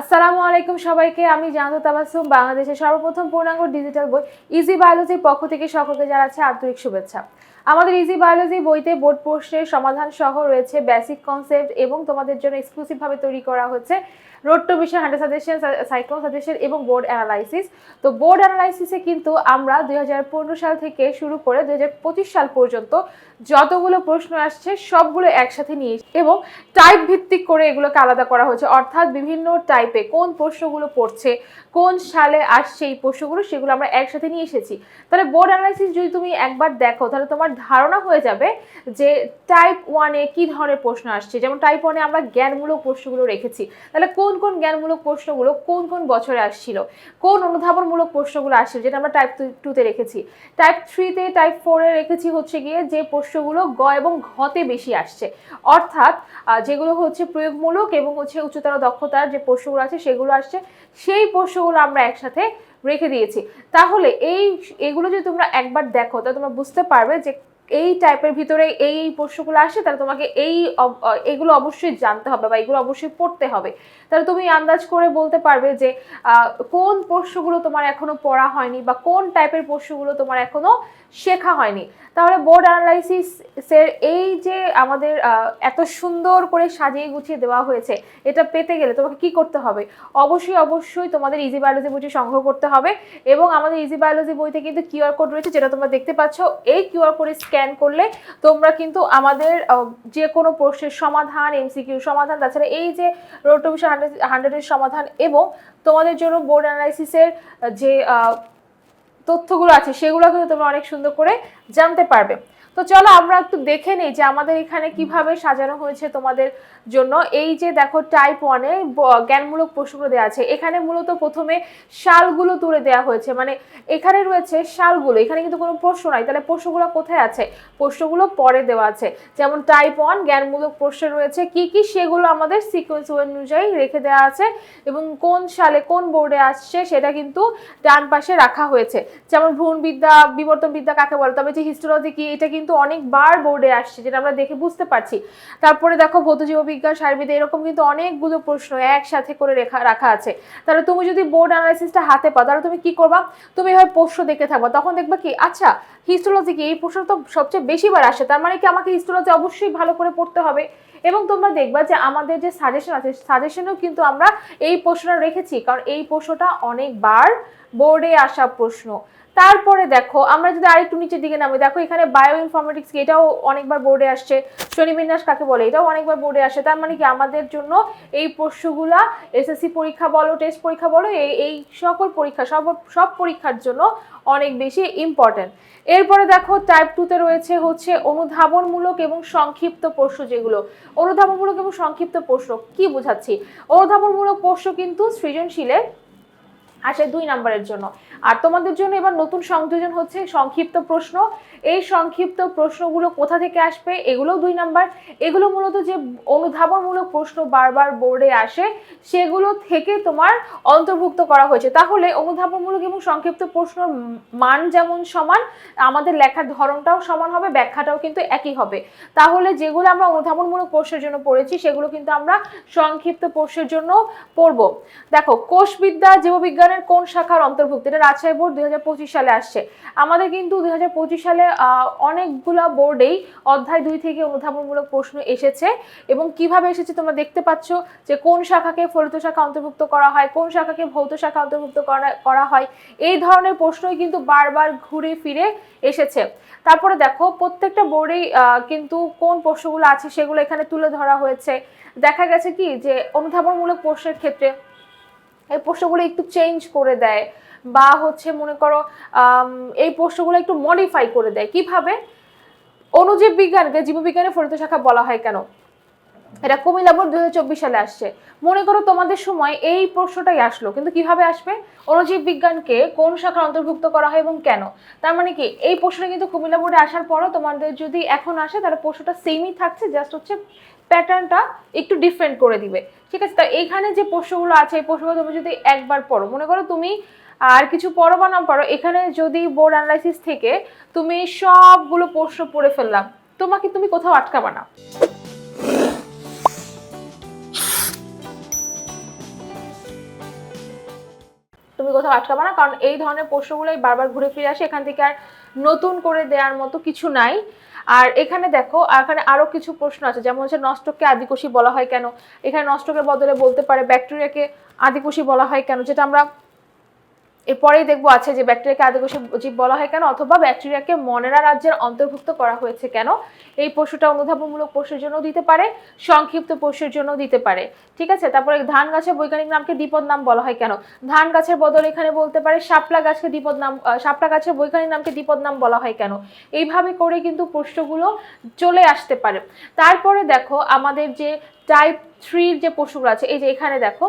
আসসালামু আলাইকুম সবাইকে, আমি জানতো তাবাসুম, বাংলাদেশের সর্বপ্রথম পূর্ণাঙ্গ ডিজিটাল বই ইজি বায়োলজির পক্ষ থেকে সকলকে জানাচ্ছে আন্তরিক শুভেচ্ছা। আমাদের ইজি বায়োলজি বইতে বোর্ড প্রশ্নের সমাধান সহ রয়েছে বেসিক কনসেপ্ট এবং তোমাদের জন্য এক্সক্লুসিভ ভাবে তৈরি করা হচ্ছে road to mission hundred suggestion cyclone suggestion এবং বোর্ড অ্যানালাইসিস তো বোর্ড অ্যানালাইসিসে কিন্তু আমরা দুই হাজার পনেরো সাল থেকে শুরু করে দুই হাজার পঁচিশ সাল পর্যন্ত যতগুলো প্রশ্ন আসছে সবগুলো একসাথে নিয়ে এবং টাইপ ভিত্তিক করে এগুলোকে আলাদা করা হয়েছে। অর্থাৎ বিভিন্ন টাইপে কোন প্রশ্নগুলো পড়ছে, কোন সালে আসছে এই প্রশ্নগুলো সেগুলো আমরা একসাথে নিয়ে এসেছি। তাহলে বোর্ড অ্যানালাইসিস যদি তুমি একবার দেখো, তাহলে তোমার ধারণা হয়ে যাবে যে টাইপ ওয়ানে কি ধরনের প্রশ্ন আসছে। যেমন টাইপ ওয়ানে আমরা জ্ঞানমূলক প্রশ্নগুলো রেখেছি। তাহলে কোন কোন জ্ঞানমূলক প্রশ্নগুলো কোন কোন বছরে আসছিল? কোন অনুধাবনমূলক প্রশ্নগুলো আসছিল? যেটা আমরা টাইপ টুতে রেখেছি। টাইপ থ্রিতে টাইপ ফোরে রেখেছি হচ্ছে গিয়ে যে প্রশ্নগুলো গ এবং ঘতে বেশি আসছে। অর্থাৎ যেগুলো হচ্ছে প্রয়োগমূলক এবং হচ্ছে উচ্চতর দক্ষতার যে প্রশ্নগুলো আছে সেগুলো আসছে। সেই প্রশ্নগুলো আমরা একসাথে রেখে দিয়েছি। তাহলে এই এগুলো যদি তোমরা একবার দেখো তাহলে তোমরা বুঝতে পারবে যে এই টাইপের ভিতরে এই এই প্রশ্নগুলো আসে, তাহলে তোমাকে এই এগুলো অবশ্যই জানতে হবে বা এগুলো অবশ্যই পড়তে হবে। তাহলে তুমি আন্দাজ করে বলতে পারবে যে কোন প্রশ্নগুলো তোমার এখনও পড়া হয়নি বা কোন টাইপের প্রশ্নগুলো তোমার এখনও শেখা হয়নি। তাহলে বোর্ড অ্যানালাইসিসের এই যে আমাদের এত সুন্দর করে সাজিয়ে গুছিয়ে দেওয়া হয়েছে, এটা পেতে গেলে তোমাকে কি করতে হবে? অবশ্যই অবশ্যই তোমাদের ইজি বায়োলজি বইটি সংগ্রহ করতে হবে এবং আমাদের ইজি বায়োলজি বইতে কিন্তু কিউআর কোড রয়েছে, যেটা তোমরা দেখতে পাচ্ছ। এই কিউআর কোডে স্ক্যান করলে তোমরা কিন্তু আমাদের যে কোনো প্রশ্নের সমাধান এমসিকিউ সমাধান, তাছাড়া এই যে রোড টু মিশন হান্ড্রেডের সমাধান এবং তোমাদের জন্য বোর্ড অ্যানালাইসিসের যে তথ্যগুলো আছে সেগুলো কিন্তু তোমরা অনেক সুন্দর করে জানতে পারবে। তো চলো আমরা একটু দেখে নিই যে আমাদের এখানে কীভাবে সাজানো হয়েছে, তোমাদের জন্য। এই যে দেখো টাইপ ওয়ানে জ্ঞানমূলক প্রশ্নগুলো দেওয়া আছে। এখানে মূলত প্রথমে সালগুলো তুলে দেওয়া হয়েছে। মানে এখানে রয়েছে সালগুলো। এখানে কিন্তু কোনো প্রশ্ন নাই। তাহলে প্রশ্নগুলো কোথায় আছে? প্রশ্নগুলো পরে দেওয়া আছে। যেমন টাইপ ওয়ান জ্ঞানমূলক প্রশ্ন রয়েছে কি কি সেগুলো আমাদের সিকোয়েন্স অনুযায়ী রেখে দেওয়া আছে এবং কোন সালে কোন বোর্ডে আসছে সেটা কিন্তু ডান পাশে রাখা হয়েছে। যেমন ভ্রূণবিদ্যা বিবর্তন বিদ্যা কাকে বলে? তবে যে হিস্টোলজি কি, এটা কিন্তু অনেকবার বোর্ডে আসছে, যেটা আমরা দেখে বুঝতে পারছি। তারপরে দেখো ভৌত জীববিজ্ঞান সারবিদ্যা, এরকম কিন্তু অনেকগুলো প্রশ্ন একসাথে করে রেখা, রাখা আছে। তাহলে তুমি যদি বোর্ড অ্যানালাইসিসটা হাতে পাও, তাহলে তুমি কি করবা? তুমি এভাবে প্রশ্ন দেখে থাকবা, তখন দেখবা কি আচ্ছা হিস্টোলজি কি? এই প্রশ্ন তো সবচেয়ে বেশিবার আসে, তার মানে কি আমাকে হিস্টোলজি অবশ্যই ভালো করে পড়তে হবে। এবং তোমরা দেখবা যে আমাদের যে সাজেশন আছে সাজেশনেও কিন্তু আমরা এই প্রশ্নটা রেখেছি, কারণ এই প্রশ্নটা অনেকবার বোর্ডে আসা প্রশ্ন। তারপরে দেখো, আমরা যদি আরেকটু নিচের দিকে নামি, দেখো এখানে বায়ো ইনফরমেটিক্স এটাও অনেকবার বোর্ডে আসছে। শ্রেণীবিন্যাস কাকে বলে? এটাও অনেকবার বোর্ডে আসে। তার মানে কি আমাদের জন্য এই প্রশ্নগুলা এসএসসি পরীক্ষা বলো টেস্ট পরীক্ষা বলো, এই এই সকল পরীক্ষা, সব সব পরীক্ষার জন্য অনেক বেশি ইম্পর্ট্যান্ট এরপরে দেখো টাইপ টুতে রয়েছে হচ্ছে অনুধাবনমূলক এবং সংক্ষিপ্ত প্রশ্ন যেগুলো। অনুধাবনমূলক এবং সংক্ষিপ্ত প্রশ্ন, কি বোঝাচ্ছি? অনুধাবনমূলক প্রশ্ন কিন্তু সৃজনশীলে আসে দুই নাম্বারের জন্য। আর তোমাদের জন্য এবার নতুন সংযোজন হচ্ছে সংক্ষিপ্ত প্রশ্ন। এই সংক্ষিপ্ত প্রশ্নগুলো কোথা থেকে আসবে এগুলোও দুই নাম্বার। এগুলো মূলত যে অনুধাবনমূলক প্রশ্ন বারবার বোর্ডে আসে, সেগুলো থেকে তোমার অন্তর্ভুক্ত করা হয়েছে। তাহলে অনুধাবনমূলক এবং সংক্ষিপ্ত প্রশ্ন মান যেমন সমান, আমাদের লেখার ধরনটাও সমান হবে, ব্যাখ্যাটাও কিন্তু একই হবে। তাহলে যেগুলো আমরা অনুধাবনমূলক প্রশ্নের জন্য পড়েছি, সেগুলো কিন্তু আমরা সংক্ষিপ্ত প্রশ্নের জন্য পড়ব। দেখো, কোষবিদ্যা জীববিজ্ঞানের কোন শাখার অন্তর্ভুক্ত? এটা রাজশাহী বোর্ড দুই সালে আসছে। আমাদের কিন্তু দুই হাজার পঁচিশ সালে অনেকগুলা বোর্ডেই অধ্যায় দুই থেকে অনুধাবনমূলক প্রশ্ন এসেছে। এবং কীভাবে এসেছে তোমরা দেখতে পাচ্ছ যে কোন শাখাকে ফলিত শাখা অন্তর্ভুক্ত করা হয়, কোন শাখাকে ভৌত শাখা অন্তর্ভুক্ত করা- হয়, এই ধরনের প্রশ্নই কিন্তু বারবার ঘুরে ফিরে এসেছে। তারপরে দেখো, প্রত্যেকটা বোর্ডেই কিন্তু কোন প্রশ্নগুলো আছে সেগুলো এখানে তুলে ধরা হয়েছে। দেখা গেছে কি যে অনুধাবনমূলক প্রশ্নের ক্ষেত্রে এই প্রশ্নগুলো একটু চেঞ্জ করে দেয় বা হচ্ছে মনে করো এই প্রশ্নগুলো একটু মডিফাই করে দেয়। কীভাবে? অনুজীব বিজ্ঞানকে জীববিজ্ঞানের ফলিত শাখা বলা হয় কেন? এটা কুমিল্লা বোর্ড দুই সালে আসছে। মনে করো তোমাদের সময় এই প্রশ্নটাই আসলো, কিন্তু কীভাবে আসবে? অনুজীব বিজ্ঞানকে কোন শাখার অন্তর্ভুক্ত করা হয় এবং কেন? তার মানে কি, এই প্রশ্নটা কিন্তু কুমিল্লা বোর্ডে আসার পরও তোমাদের যদি এখন আসে, তাহলে প্রশ্নটা সেমই থাকছে জাস্ট হচ্ছে প্যাটার্নটা একটু ডিফারেন্ট করে দিবে। ঠিক আছে? তা এইখানে যে প্রশ্নগুলো আছে, এই প্রশ্নগুলো তুমি যদি একবার পড়ো, মনে করো তুমি আর কিছু পড়ো বা না পড়ো, এখানে যদি বোর্ড অ্যানালাইসিস থেকে তুমি সবগুলো প্রশ্ন পড়ে ফেললাম, তোমাকে তুমি কোথাও আটকাবা না। তুমি কোথাও আটকাবা না, কারণ এই ধরনের প্রশ্নগুলোই বারবার ঘুরে ফিরে আসে। এখান থেকে আর নতুন করে দেওয়ার মতো কিছু নাই। আর এখানে দেখো এখানে আরও কিছু প্রশ্ন আছে। যেমন হচ্ছে নষ্টককে আদিকোষী বলা হয় কেন? এখানে নষ্টকের বদলে বলতে পারে ব্যাকটেরিয়াকে আদিকোষী বলা হয় কেন? যেটা আমরা এরপরেই দেখব আছে যে ব্যাকটেরিয়াকে আদিবাসী জীব বলা হয় কেন অথবা ব্যাকটেরিয়াকে মনেরা রাজ্যের অন্তর্ভুক্ত করা হয়েছে কেন? এই পশুটা অনুধাবনমূলক প্রশ্নের জন্য দিতে পারে, সংক্ষিপ্ত প্রশ্নের জন্য দিতে পারে। ঠিক আছে? তারপরে ধান গাছের বৈজ্ঞানিক নামকে দ্বিপদ নাম বলা হয় কেন? ধান গাছের বদলে এখানে বলতে পারে শাপলা গাছকে দ্বিপদ নাম শাপলা গাছের বৈজ্ঞানিক নামকে দ্বিপদ নাম বলা হয় কেন? এইভাবে করে কিন্তু প্রশ্নগুলো চলে আসতে পারে। তারপরে দেখো আমাদের যে টাইপ থ্রির যে প্রশ্নগুলো আছে, এই যে এখানে দেখো,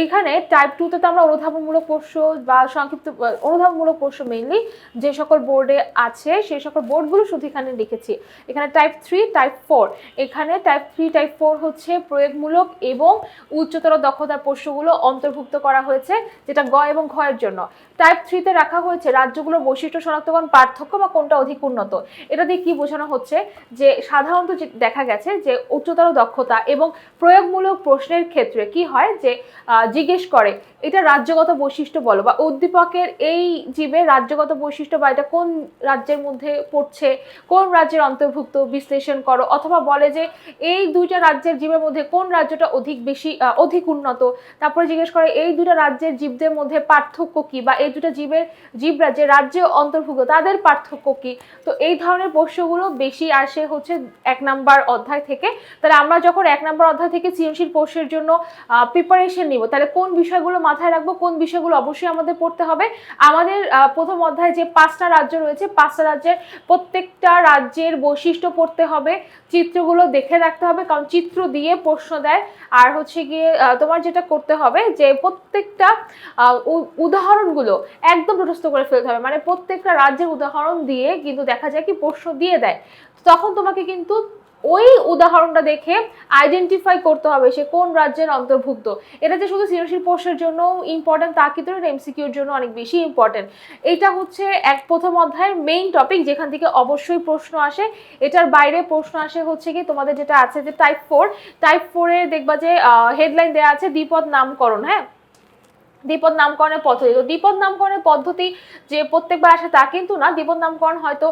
এইখানে টাইপ টুতে তো আমরা অনুধাবনমূলক প্রশ্ন বা সংক্ষিপ্ত অনুধাবনমূলক প্রশ্ন মেইনলি যে সকল বোর্ডে আছে, সেই সকল বোর্ডগুলো শুধু এখানে লিখেছি। এখানে টাইপ থ্রি টাইপ ফোর এখানে টাইপ থ্রি টাইপ ফোর হচ্ছে প্রয়োগমূলক এবং উচ্চতর দক্ষতার প্রশ্নগুলো অন্তর্ভুক্ত করা হয়েছে, যেটা গ এবং ঘয়ের জন্য। টাইপ থ্রিতে রাখা হয়েছে রাজ্যগুলোর বৈশিষ্ট্য শনাক্তকরণ পার্থক্য বা কোনটা অধিক উন্নত। এটা দিয়ে কি বোঝানো হচ্ছে যে সাধারণত দেখা গেছে যে উচ্চতর দক্ষতা এবং প্রয়োগমূলক প্রশ্নের ক্ষেত্রে কি হয় যে জিজ্ঞেস করে, এটা রাজ্যগত বৈশিষ্ট্য বলো বা উদ্দীপকের এই জীবের রাজ্যগত বৈশিষ্ট্য বা এটা কোন রাজ্যের মধ্যে পড়ছে, কোন রাজ্যের অন্তর্ভুক্ত, বিশ্লেষণ করো? অথবা বলে যে, এই দুইটা রাজ্যের জীবের মধ্যে কোন রাজ্যটা অধিক বেশি অধিক উন্নত? তারপরে জিজ্ঞেস করে, এই দুটা রাজ্যের জীবদের মধ্যে পার্থক্য কি বা এই দুটো জীবের, জীবরা যে রাজ্যে অন্তর্ভুক্ত, তাদের পার্থক্য কি? তো এই ধরনের প্রশ্নগুলো বেশি আসে হচ্ছে এক নাম্বার অধ্যায় থেকে। তাহলে আমরা যখন এক নাম্বার অধ্যায় থেকে সৃজনশীল প্রশ্নের জন্য প্রিপারেশন নিব। তাহলে কোন বিষয়গুলো মাথায় রাখব, কোন বিষয়গুলো অবশ্যই আমাদের পড়তে হবে? আমাদের প্রথম অধ্যায়ে যে পাঁচটা রাজ্য রয়েছে, পাঁচটা রাজ্যের প্রত্যেকটা রাজ্যের বৈশিষ্ট্য পড়তে হবে, চিত্রগুলো দেখে রাখতে হবে, কারণ চিত্র দিয়ে প্রশ্ন দেয়। আর হচ্ছে গিয়ে তোমার যেটা করতে হবে যে প্রত্যেকটা উদাহরণগুলো একদম প্রশস্ত করে ফেলতে হবে। মানে প্রত্যেকটা রাজ্যের উদাহরণ দিয়ে কিন্তু দেখা যায় কি প্রশ্ন দিয়ে দেয়। তখন তোমাকে কিন্তু ওই উদাহরণটা দেখে আইডেন্টিফাই করতে হবে সে কোন রাজ্যের অন্তর্ভুক্ত। এটা যে শুধু সৃজনশীল প্রশ্নের জন্য ইম্পর্টেন্ট তা কিন্তু এমসিকিউর জন্য অনেক বেশি ইম্পর্টেন্ট এটা হচ্ছে এক প্রথম অধ্যায়ের মেইন টপিক যেখান থেকে অবশ্যই প্রশ্ন আসে। এটার বাইরে প্রশ্ন আসে হচ্ছে কি, তোমাদের যেটা আছে যে টাইপ ফোর টাইপ ফোরে দেখবা যে হেডলাইন দেওয়া আছে দ্বিপদ নামকরণ হ্যাঁ? দ্বিপদ নামকরণের পদ্ধতি। তো দ্বিপদ নামকরণের পদ্ধতি যে প্রত্যেকবার আসে তা কিন্তু না। দ্বিপদ নামকরণ হয়তো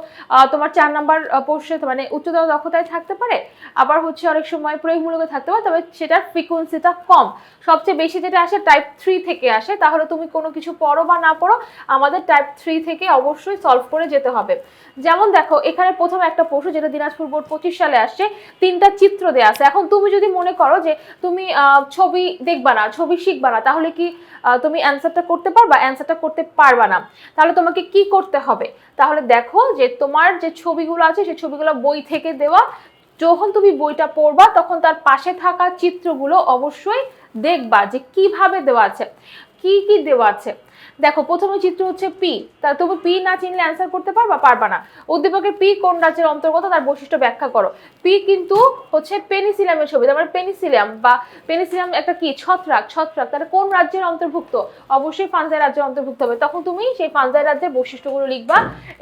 তোমার চার নাম্বার পোস্টে মানে উচ্চতর দক্ষতায় থাকতে পারে। আবার হচ্ছে অনেক সময় প্রয়োগমূলকে থাকতে পারে। তবে সেটার ফ্রিকোয়েন্সিটা কম। সবচেয়ে বেশি যেটা আসে টাইপ থ্রি থেকে আসে। তাহলে তুমি কোনো কিছু পড়ো বা না পড়ো, আমাদের টাইপ থ্রি থেকে অবশ্যই সলভ করে যেতে হবে। যেমন দেখো, এখানে প্রথম একটা প্রশ্ন, যেটা দিনাজপুর বোর্ড পঁচিশ সালে আসছে, তিনটা চিত্র দেওয়া আছে। এখন তুমি যদি মনে করো যে তুমি ছবি দেখবা না, ছবি শিখবা না, তাহলে কি তুমি অ্যান্সারটা করতে পারবা অ্যান্সারটা করতে পারবা না। তাহলে তোমাকে কি করতে হবে? তাহলে দেখো যে তোমার যে ছবিগুলো আছে সেই ছবিগুলো বই থেকে দেওয়া, যখন তুমি বইটা পড়বা, তখন তার পাশে থাকা চিত্রগুলো অবশ্যই দেখবা যে কীভাবে দেওয়া আছে। কি কি দেওয়া আছে? দেখো, প্রথমে চিত্র হচ্ছে পি তা তুমি পি না চিনলে অ্যান্সার করতে পারবা? পারবা না। উদ্দীপকের পি কোন রাজ্যের অন্তর্গত তার বৈশিষ্ট্য ব্যাখ্যা করো। পি কিন্তু হচ্ছে পেনিসিলামের ছবি, তার মানে পেনিসিলিয়াম বা পেনিসিলিয়াম একটা কি? ছত্রাক ছত্রাক। তাহলে কোন রাজ্যের অন্তর্ভুক্ত? অবশ্যই ফানজাই রাজ্যের অন্তর্ভুক্ত হবে। তখন তুমি সেই ফানজাই রাজ্যের বৈশিষ্ট্যগুলো লিখবা।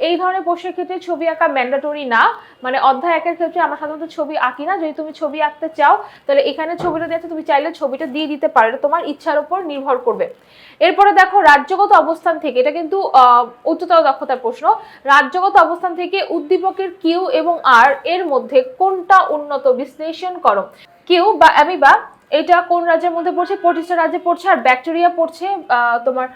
এই ধরনের প্রশ্নের ক্ষেত্রে ছবি আঁকা ম্যান্ডাটরি না। মানে অধ্যায় একের ক্ষেত্রে আমরা সাধারণত ছবি আঁকি না। যদি তুমি ছবি আঁকতে চাও, তাহলে এখানে ছবিটা দিয়েছে তুমি চাইলে ছবিটা দিয়ে দিতে পারো। তোমার ইচ্ছার উপর নির্ভর করবে। এরপরে দেখো রাজ্যগত অবস্থান থেকে, এটা কিন্তু উচ্চতর দক্ষতার প্রশ্ন, রাজ্যগত অবস্থান থেকে উদ্দীপকের কিউ এবং আর এর মধ্যে কোনটা উন্নত বিশ্লেষণ করো? কিউ বা আমি বা এটা কোন রাজ্যের মধ্যে পড়ছে? পঁচিশটা রাজ্যে পড়ছে আর ব্যাকটেরিয়া পড়ছে তোমার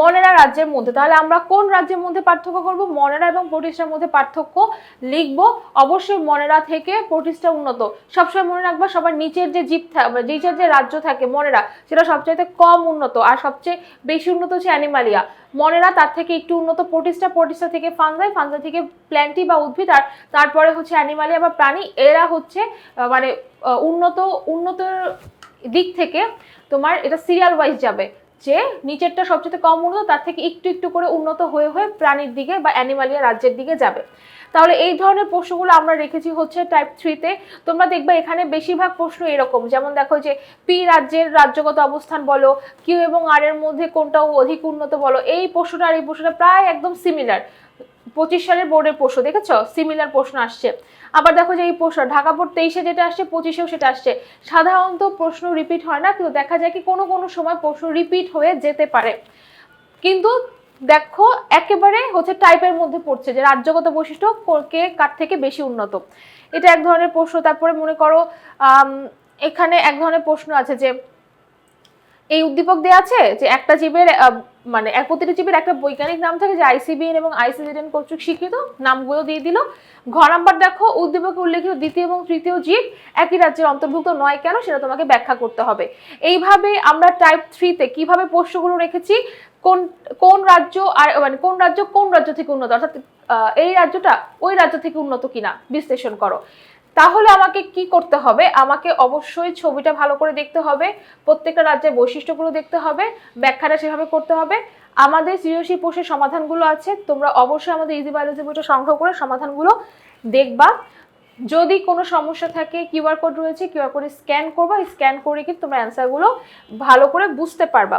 মনেরা রাজ্যের মধ্যে। তাহলে আমরা কোন রাজ্যের মধ্যে পার্থক্য করব? মনেরা এবং প্রতিষ্ঠার মধ্যে পার্থক্য লিখব। অবশ্যই মনেরা থেকে প্রতিষ্ঠা উন্নত। সবসময় মনে রাখবা সবার নিচের যে জীব থাকে নিচের যে রাজ্য থাকে মনেরা, সেটা সবচাইতে কম উন্নত আর সবচেয়ে বেশি উন্নত হচ্ছে অ্যানিমালিয়া। মনেরা তার থেকে একটু উন্নত। প্রতিষ্ঠা প্রতিষ্ঠা থেকে ফানজাই ফানজাই থেকে প্ল্যান্টি বা উদ্ভিদ আর তারপরে হচ্ছে অ্যানিমালিয়া বা প্রাণী। এরা হচ্ছে মানে উন্নত উন্নত দিক থেকে তোমার এটা সিরিয়াল ওয়াইজ যাবে। যে নিচেরটা সবচেয়ে কম উন্নত, তার থেকে একটু একটু করে উন্নত হয়ে হয়ে প্রাণীর দিকে বা অ্যানিমালিয়া রাজ্যের দিকে যাবে। তাহলে এই ধরনের প্রশ্নগুলো আমরা রেখেছি হচ্ছে টাইপ থ্রিতে তোমরা দেখবে এখানে বেশিরভাগ প্রশ্ন এরকম, যেমন দেখো যে পি রাজ্যের রাজ্যগত অবস্থান বলো কিউ এবং আর এর মধ্যে কোনটা অধিক উন্নত বলো, এই প্রশ্নটা আর এই প্রশ্নটা প্রায় একদম সিমিলার পঁচিশ সালের বোর্ডের প্রশ্ন, দেখেছ? সিমিলার প্রশ্ন আসছে। আবার দেখো যে এই প্রশ্ন, ঢাকা বোর্ড তেইশে যেটা আসছে, পঁচিশেও সেটা আসছে। সাধারণত প্রশ্ন রিপিট হয় না, কিন্তু দেখা যায় কি কোনো কোনো সময় প্রশ্ন রিপিট হয়ে যেতে পারে। কিন্তু দেখো, একেবারে হচ্ছে টাইপের মধ্যে পড়ছে যে রাজ্যগত বৈশিষ্ট্য কো- কার থেকে বেশি উন্নত। এটা এক ধরনের প্রশ্ন, তারপরে মনে করো এখানে এক ধরনের প্রশ্ন আছে যে, এই উদ্দীপক দেওয়া আছে যে একটা জীবের মানে এক প্রতিটি জীবের একটা বৈজ্ঞানিক নাম থাকে যে আইসিবিএন এবং আইসিজিএন কর্তৃক স্বীকৃত নামগুলো দিয়ে দিল। ঘ নাম্বার দেখো, উদ্দীপকে উল্লেখিত দ্বিতীয় এবং তৃতীয় জীব একই রাজ্যের অন্তর্ভুক্ত নয় কেন সেটা তোমাকে ব্যাখ্যা করতে হবে। এইভাবে আমরা টাইপ থ্রিতে কীভাবে প্রশ্নগুলো রেখেছি কোন কোন রাজ্য আর মানে কোন রাজ্য কোন রাজ্য থেকে উন্নত? অর্থাৎ এই রাজ্যটা ওই রাজ্য থেকে উন্নত কিনা? বিশ্লেষণ করো। তাহলে আমাকে কি করতে হবে? আমাকে অবশ্যই ছবিটা ভালো করে দেখতে হবে, প্রত্যেকটা রাজ্যের বৈশিষ্ট্যগুলো দেখতে হবে, ব্যাখ্যাটা সেভাবে করতে হবে। আমাদের সৃজনশীল প্রশ্নের সমাধানগুলো আছে, তোমরা অবশ্যই আমাদের ইজি বায়োলজি বইটা সংগ্রহ করে সমাধানগুলো দেখবা। যদি কোনো সমস্যা থাকে কিউআর কোড রয়েছে কিউআর কোডে স্ক্যান করবা, স্ক্যান করে কিন্তু তোমরা অ্যান্সারগুলো ভালো করে বুঝতে পারবা।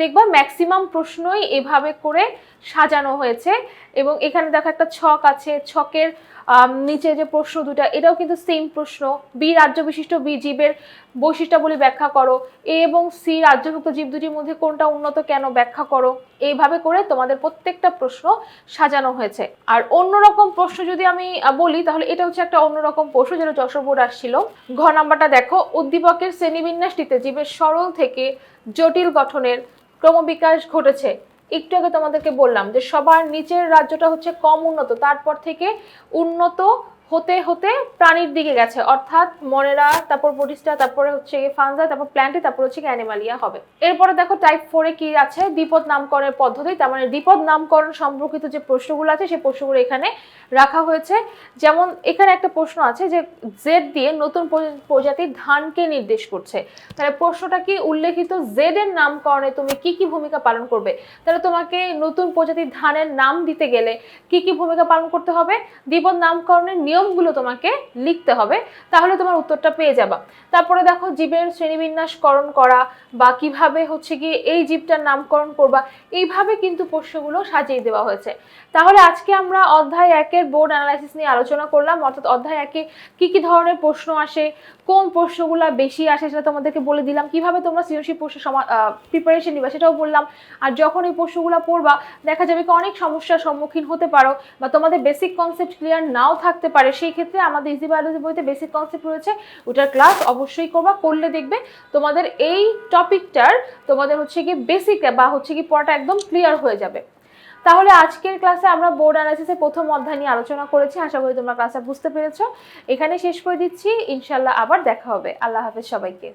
দেখবা ম্যাক্সিমাম প্রশ্নই এভাবে করে সাজানো হয়েছে এবং এখানে দেখো একটা ছক আছে, ছকের নিচে যে প্রশ্ন দুটা, এটাও কিন্তু সেম প্রশ্ন। বি রাজ্য বিশিষ্ট বি জীবের বৈশিষ্ট্যাবলী ব্যাখ্যা করো। এ এবং সি রাজ্যভুক্ত জীব দুটির মধ্যে কোনটা উন্নত কেন ব্যাখ্যা করো। এইভাবে করে তোমাদের প্রত্যেকটা প্রশ্ন সাজানো হয়েছে। আর অন্যরকম প্রশ্ন যদি আমি বলি, তাহলে এটা হচ্ছে একটা অন্যরকম প্রশ্ন যেটা যশোর বোর্ড আসছিল। ঘ নাম্বারটা দেখো, উদ্দীপকের শ্রেণীবিন্যাসটিতে জীবের সরল থেকে জটিল গঠনের ক্রমবিকাশ ঘটেছে। একটু আগে তোমাদেরকে বললাম যে সবার নিচের রাজ্যটা হচ্ছে কম উন্নত, তারপর থেকে উন্নত হতে হতে প্রাণীর দিকে গেছে। অর্থাৎ মনেরা তারপর প্রোটিস্টা তারপরে হচ্ছে ফানজা তারপর প্ল্যান্টে, তারপর হচ্ছে অ্যানিমালিয়া হবে। এরপরে দেখো টাইপ ফোরে কি আছে? দ্বিপদ নামকরণের পদ্ধতি। তার মানে দ্বিপদ নামকরণ সম্পর্কিত যে প্রশ্নগুলো আছে, সেই প্রশ্নগুলো এখানে রাখা হয়েছে। যেমন এখানে একটা প্রশ্ন আছে যে জেড দিয়ে নতুন প্রজ- প্রজাতির ধানকে নির্দেশ করছে। তাহলে প্রশ্নটা কি? উল্লেখিত জেড এর নামকরণে তুমি কি কি ভূমিকা পালন করবে? তাহলে তোমাকে নতুন প্রজাতির ধানের নাম দিতে গেলে কি কি ভূমিকা পালন করতে হবে? দ্বিপদ নামকরণের নিয়মগুলো তোমাকে লিখতে হবে, তাহলে তোমার উত্তরটা পেয়ে যাবা। তারপরে দেখো জীবের শ্রেণীবিন্যাসকরণ করা বা কীভাবে হচ্ছে কি এই জীবটার নামকরণ করবা, এইভাবে কিন্তু প্রশ্নগুলো সাজিয়ে দেওয়া হয়েছে। তাহলে আজকে আমরা অধ্যায় একের বোর্ড অ্যানালাইসিস নিয়ে আলোচনা করলাম, অর্থাৎ অধ্যায় একে কি কি ধরনের প্রশ্ন আসে, কোন প্রশ্নগুলো বেশি আসে সেটা তোমাদেরকে বলে দিলাম, কীভাবে তোমরা সৃজনশীল প্রশ্ন প্রিপারেশন নিবা সেটাও বললাম। আর যখন এই প্রশ্নগুলো পড়বা, দেখা যাবে কি অনেক সমস্যার সম্মুখীন হতে পারো বা তোমাদের বেসিক কনসেপ্ট ক্লিয়ার নাও থাকতে পারে। সেই ক্ষেত্রে আমাদের ইজি বায়োলজি বইতে বেসিক কনসেপ্ট রয়েছে, ওটার ক্লাস অবশ্যই করবা, করলে দেখবে তোমাদের এই টপিকটার তোমাদের হচ্ছে কি বেসিক বা হচ্ছে কি পড়াটা একদম ক্লিয়ার হয়ে যাবে। তাহলে আজকের ক্লাসে আমরা বোর্ড অ্যানালিসিসের প্রথম অধ্যায় নিয়ে আলোচনা করেছি, আশা করি তোমরা ক্লাসটা বুঝতে পেরেছ। এখানে শেষ করে দিচ্ছি ইনশাল্লাহ আবার দেখা হবে। আল্লাহ হাফেজ সবাইকে।